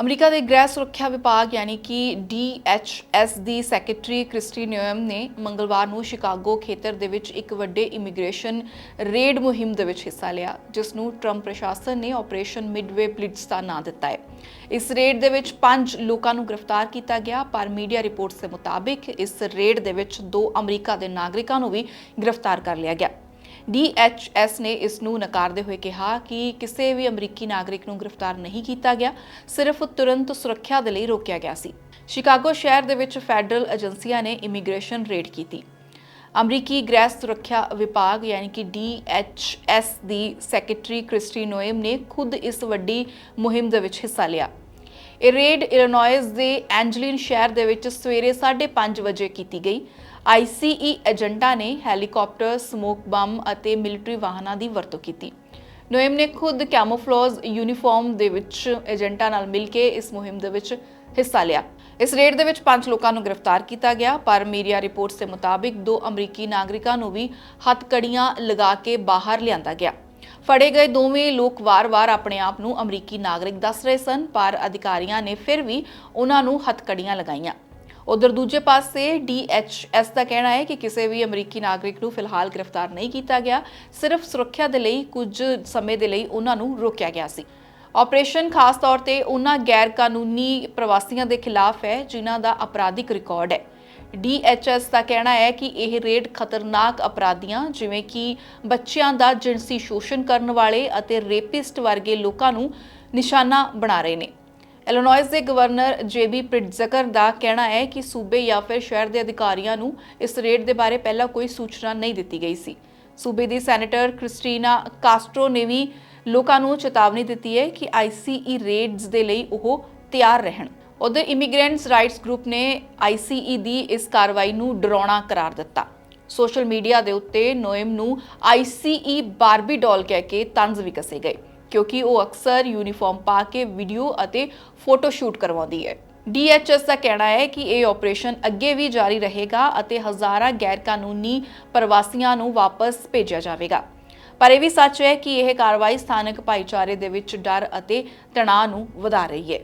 America ਦੇ ਗ੍ਰਹਿ ਸੁਰੱਖਿਆ ਵਿਭਾਗ ਯਾਨੀ ਕਿ DHS ਦੀ ਸੈਕਟਰੀ ਕ੍ਰਿਸਟੀ ਨਿਓਮ ਨੇ ਮੰਗਲਵਾਰ ਨੂੰ ਸ਼ਿਕਾਗੋ ਖੇਤਰ ਦੇ ਵਿੱਚ ਇੱਕ ਵੱਡੇ ਇਮੀਗ੍ਰੇਸ਼ਨ ਰੇਡ ਮੁਹਿੰਮ ਦੇ ਵਿੱਚ ਹਿੱਸਾ ਲਿਆ, ਜਿਸ ਨੂੰ ਟਰੰਪ ਪ੍ਰਸ਼ਾਸਨ ਨੇ ਆਪਰੇਸ਼ਨ ਮਿਡਵੇ ਬਲਿਟਸ ਦਾ ਨਾਂ ਦਿੱਤਾ ਹੈ। ਇਸ ਰੇਡ ਦੇ ਵਿੱਚ ਪੰਜ ਲੋਕਾਂ ਨੂੰ ਗ੍ਰਿਫਤਾਰ ਕੀਤਾ ਗਿਆ, ਪਰ ਮੀਡੀਆ ਰਿਪੋਰਟਸ ਦੇ ਮੁਤਾਬਿਕ ਇਸ ਰੇਡ ਦੇ ਵਿੱਚ ਦੋ ਅਮਰੀਕਾ ਦੇ ਨਾਗਰਿਕਾਂ ਨੂੰ ਵੀ ਗ੍ਰਿਫਤਾਰ ਕਰ ਲਿਆ ਗਿਆ। DHS ਨੇ ਇਸ ਨੂੰ ਨਕਾਰਦੇ ਹੋਏ ਕਿਹਾ ਕਿ ਕਿਸੇ ਵੀ ਅਮਰੀਕੀ ਨਾਗਰਿਕ ਨੂੰ ਗ੍ਰਿਫਤਾਰ ਨਹੀਂ ਕੀਤਾ ਗਿਆ, ਸਿਰਫ ਤੁਰੰਤ ਸੁਰੱਖਿਆ ਦੇ ਲਈ ਰੋਕਿਆ ਗਿਆ ਸੀ। ਸ਼ਿਕਾਗੋ ਸ਼ਹਿਰ ਦੇ ਵਿੱਚ ਫੈਡਰਲ ਏਜੰਸੀਆਂ ਨੇ ਇਮੀਗ੍ਰੇਸ਼ਨ ਰੇਡ ਕੀਤੀ। ਅਮਰੀਕੀ ਗ੍ਰਹਿ ਸੁਰੱਖਿਆ ਵਿਭਾਗ ਯਾਨੀ ਕਿ DHS ਦੀ ਸੈਕਟਰੀ ਕ੍ਰਿਸਟੀ ਨੋਇਮ ਨੇ ਖੁਦ ਇਸ ਵੱਡੀ ਮੁਹਿੰਮ ਦੇ ਵਿੱਚ ਹਿੱਸਾ ਲਿਆ। ਇਹ ਰੇਡ ਇਲੀਨੋਇਸ ਦੇ ਐਂਜਲਿਨ ਸ਼ਹਿਰ ਦੇ ਵਿੱਚ ਸਵੇਰੇ 5:30 ਵਜੇ ਕੀਤੀ ਗਈ। ICE ਏਜੰਟਾਂ ਨੇ ਹੈਲੀਕਾਪਟਰ, ਸਮੋਕ ਬੰਬ ਅਤੇ ਮਿਲਟਰੀ ਵਾਹਨਾਂ ਦੀ ਵਰਤੋਂ ਕੀਤੀ। ਨੋਇਮ ਨੇ ਖੁਦ ਕੈਮੋਫਲੋਜ ਯੂਨੀਫਾਰਮ ਦੇ ਵਿੱਚ ਏਜੰਟਾਂ ਨਾਲ ਮਿਲ ਕੇ ਇਸ ਮੁਹਿੰਮ ਦੇ ਵਿੱਚ ਹਿੱਸਾ ਲਿਆ। ਇਸ ਰੇਡ ਦੇ ਵਿੱਚ ਪੰਜ ਲੋਕਾਂ ਨੂੰ ਗ੍ਰਿਫਤਾਰ ਕੀਤਾ ਗਿਆ, ਪਰ ਮੀਡੀਆ ਰਿਪੋਰਟਸ ਦੇ ਮੁਤਾਬਿਕ ਦੋ ਅਮਰੀਕੀ ਨਾਗਰਿਕਾਂ ਨੂੰ ਵੀ ਹੱਥਕੜੀਆਂ ਲਗਾ ਕੇ ਬਾਹਰ ਲਿਆਂਦਾ ਗਿਆ। ਫੜੇ ਗਏ ਦੋਵੇਂ ਲੋਕ ਵਾਰ-ਵਾਰ ਆਪਣੇ ਆਪ ਨੂੰ ਅਮਰੀਕੀ ਨਾਗਰਿਕ ਦੱਸ ਰਹੇ ਸਨ, ਪਰ ਅਧਿਕਾਰੀਆਂ ਨੇ ਫਿਰ ਵੀ ਉਹਨਾਂ ਨੂੰ ਹੱਥਕੜੀਆਂ ਲਗਾਈਆਂ। ਉਧਰ ਦੂਜੇ ਪਾਸੇ DHS ਦਾ ਕਹਿਣਾ ਹੈ ਕਿ ਕਿਸੇ ਵੀ ਅਮਰੀਕੀ ਨਾਗਰਿਕ ਨੂੰ ਫਿਲਹਾਲ ਗ੍ਰਿਫਤਾਰ ਨਹੀਂ ਕੀਤਾ ਗਿਆ, ਸਿਰਫ ਸੁਰੱਖਿਆ ਦੇ ਲਈ ਕੁਝ ਸਮੇਂ ਦੇ ਲਈ ਉਹਨਾਂ ਨੂੰ ਰੋਕਿਆ ਗਿਆ ਸੀ। ਆਪਰੇਸ਼ਨ ਖਾਸ ਤੌਰ ਤੇ ਉਹਨਾਂ ਗੈਰ ਕਾਨੂੰਨੀ ਪ੍ਰਵਾਸੀਆਂ ਦੇ ਖਿਲਾਫ ਹੈ, ਜਿਨ੍ਹਾਂ ਦਾ ਅਪਰਾਧਿਕ ਰਿਕਾਰਡ ਹੈ। DHS ਦਾ ਕਹਿਣਾ ਹੈ ਕਿ ਇਹ ਰੇਡ ਖਤਰਨਾਕ ਅਪਰਾਧੀਆਂ, ਜਿਵੇਂ ਕਿ ਬੱਚਿਆਂ ਦਾ ਜਿਨਸੀ ਸ਼ੋਸ਼ਣ ਕਰਨ ਵਾਲੇ ਅਤੇ ਰੇਪਿਸਟ ਵਰਗੇ ਲੋਕਾਂ ਨੂੰ ਨਿਸ਼ਾਨਾ ਬਣਾ ਰਹੇ ਨੇ। ਇਲੀਨੋਇਸ ਦੇ ਗਵਰਨਰ ਜੇਬੀ ਪ੍ਰਿਟਜ਼ਕਰ ਦਾ ਕਹਿਣਾ ਹੈ ਕਿ ਸੂਬੇ ਜਾਂ ਫਿਰ ਸ਼ਹਿਰ ਦੇ ਅਧਿਕਾਰੀਆਂ ਨੂੰ ਇਸ ਰੇਡ ਦੇ ਬਾਰੇ ਪਹਿਲਾਂ ਕੋਈ ਸੂਚਨਾ ਨਹੀਂ ਦਿੱਤੀ ਗਈ ਸੀ। ਸੂਬੇ ਦੀ ਸੈਨੇਟਰ ਕ੍ਰਿਸਟੀਨਾ ਕਾਸਟਰੋ ਨੇ ਵੀ ਲੋਕਾਂ ਨੂੰ ਚੇਤਾਵਨੀ ਦਿੱਤੀ ਹੈ ਕਿ ਆਈਸੀਈ ਰੇਡਸ ਦੇ ਲਈ ਉਹ ਤਿਆਰ ਰਹਿਣ। ਉਧਰ ਇਮੀਗ੍ਰੈਂਟਸ ਰਾਈਟਸ ਗਰੁੱਪ ਨੇ ਆਈਸੀਈ ਦੀ ਇਸ ਕਾਰਵਾਈ ਨੂੰ ਡਰਾਉਣਾ ਕਰਾਰ ਦਿੱਤਾ। ਸੋਸ਼ਲ ਮੀਡੀਆ ਦੇ ਉੱਤੇ ਨੋਇਮ ਨੂੰ ਆਈਸੀਈ ਬਾਰਬੀ ਡਾਲ ਕਹਿ ਕੇ ਤੰਜ਼ ਵੀ ਕਸੇ ਗਏ, ਕਿਉਂਕਿ ਉਹ ਅਕਸਰ ਯੂਨੀਫਾਰਮ ਪਾ ਕੇ ਵੀਡੀਓ ਅਤੇ ਫੋਟੋ ਸ਼ੂਟ ਕਰਵਾਉਂਦੀ ਹੈ। DHS ਦਾ ਕਹਿਣਾ ਹੈ ਕਿ ਇਹ ਆਪਰੇਸ਼ਨ ਅੱਗੇ ਵੀ ਜਾਰੀ ਰਹੇਗਾ ਅਤੇ ਹਜ਼ਾਰਾਂ ਗੈਰ ਕਾਨੂੰਨੀ ਪ੍ਰਵਾਸੀਆਂ ਨੂੰ ਵਾਪਸ ਭੇਜਿਆ ਜਾਵੇਗਾ। ਪਰ ਇਹ ਵੀ ਸੱਚ ਹੈ ਕਿ ਇਹ ਕਾਰਵਾਈ ਸਥਾਨਕ ਭਾਈਚਾਰੇ ਦੇ ਵਿੱਚ ਡਰ ਅਤੇ ਤਣਾਅ ਨੂੰ ਵਧਾ ਰਹੀ ਹੈ।